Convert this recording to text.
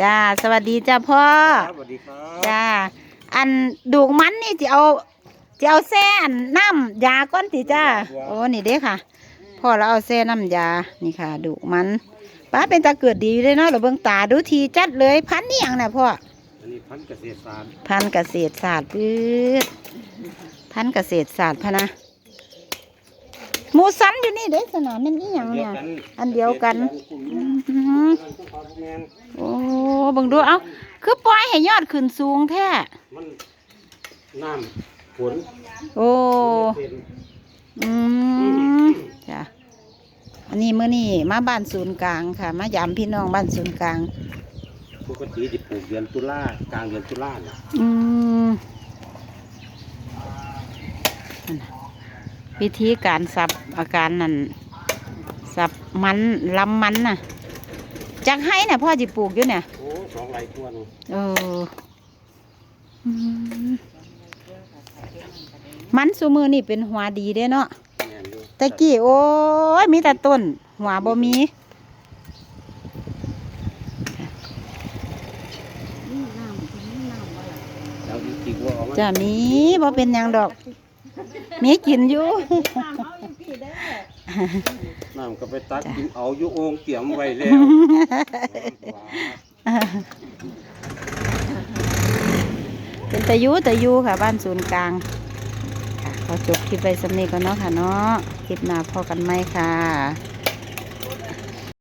จ้า สวัสดีจ้าพ่อ ครับสวัสดีครับจ้า อันดูกมันนี่จะเอาจะเอาแซ่อันน้ำยาก้อนติจ้า โอ้ นี่เด้ค่ะ พ่อเราเอาแซ่น้ำยา นี่ค่ะ ดูกมันป้าเป็นตาเกิดดีเลยเนาะเราเบิ่งตาดูทีจัดเลยพันนี่ยังนะพ่อ อันนี้พันธุ์เกษตรศาสตร์พันธุ์เกษตรศาสตร์พืชพันธุ์เกษตรศาสตร์พะนะหมูสันอยู่นี่เด้สนามเป็นอีหยังเนี่ย อันเดียวกัน อืมโอ้ เบังดูเอาคือปล่อยให้ยอดขึ้นสูงแท้มันน้ำฝนโอ้เป็นอืมจ้ะอันนี้เมื่อนี่มาบ้านศูนย์กลางค่ะ มายามพี่น้องบ้านศูนย์กลาง ปกติที่ปลูกเดือนตุลากลางเดือนตุลาเนี่ยอืมนั่นน่ะวิธีการสับอาการนั่นสับมันลำมันน่ะ จักให้น่ะพ่อจิปลูกอยู่เนี่ยโอ้สองไรตัวนึงเอออืมมันสูมือนี่เป็นหัวดีเด้เนาะแม่นอยู่ตะกี้โอ้ยมีแต่ต้น หัวบ่มีแล้วจริงๆว่าเอามันจะมีบ่เป็นหยังดอก มีกินอยู่ น้ำ ก็ไปตักกินเอาอยู่โอ่งเตรียมไว้แล้วเป็นตะยูตะยูค่ะ บ้านศูนย์กลางค่ะขอจบคลิปไปสำนีก่อนเนาะค่ะเนาะคลิปหน้าพอกันไหมค่ะ